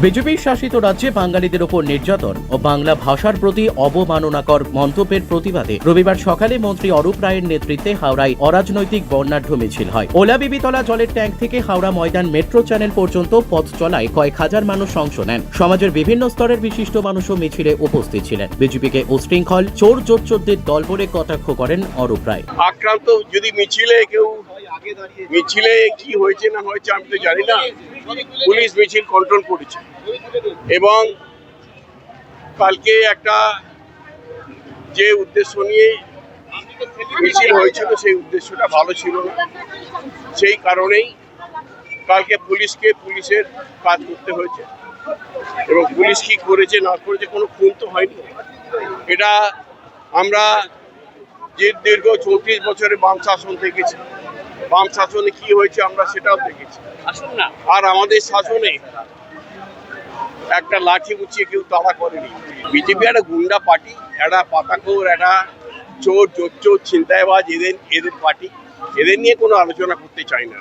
BJP শাসিত রাজ্যে বাঙালিদের ওপর নির্যাতন ও বাংলা ভাষার প্রতি অবমাননাকর মন্তব্যের প্রতিবাদে রবিবার সকালে মন্ত্রী অরূপ রায়ের নেতৃত্বে হাওড়ায় অরাজনৈতিক বর্ণাঢ্য মিছিল হয়। ওলা বিবিতলা জলের ট্যাঙ্ক থেকে হাওড়া ময়দান মেট্রো চ্যানেল পর্যন্ত পথ চলায় কয়েক হাজার মানুষ অংশ নেন। সমাজের বিভিন্ন স্তরের বিশিষ্ট মানুষও মিছিলে উপস্থিত ছিলেন। বিজেপিকে উশৃঙ্খল, চোর জোচ্চোরদের দল বলে কটাক্ষ করেন অরূপ রায়। আক্রান্ত যদি মিছিলে কেউ, মিছিলে কি হয়েছে না হয়েছে আমি তো জানি না। পুলিশ মিছিল কন্ট্রোল করেছে। এবং কালকে একটা যে উদ্দেশ্য নিয়ে মিছিল হয়েছিল, সেই উদ্দেশ্যটা ভালো ছিল। না সেই কারণেই কালকে পুলিশকে পুলিশের কাজ করতে হয়েছে। এবং পুলিশ কি করেছে, না করেছে, কোনো খুন তো হয়নি। এটা আমরা যে দীর্ঘ চৌত্রিশ বছরে বাম শাসন দেখেছি বাম শাসনে কি হয়েছে আমরা সেটাও দেখেছি। আর আমাদের শাসনে একটা লাঠি উঁচিয়ে কেউ তাড়া করেনি। বিজেপি একটা গুন্ডা পার্টি একটা পাতাকোর একটা চোর চোর চোর ছিনতাইবাজ এদের এদের পার্টি। এদের নিয়ে কোনো আলোচনা করতে চাই না।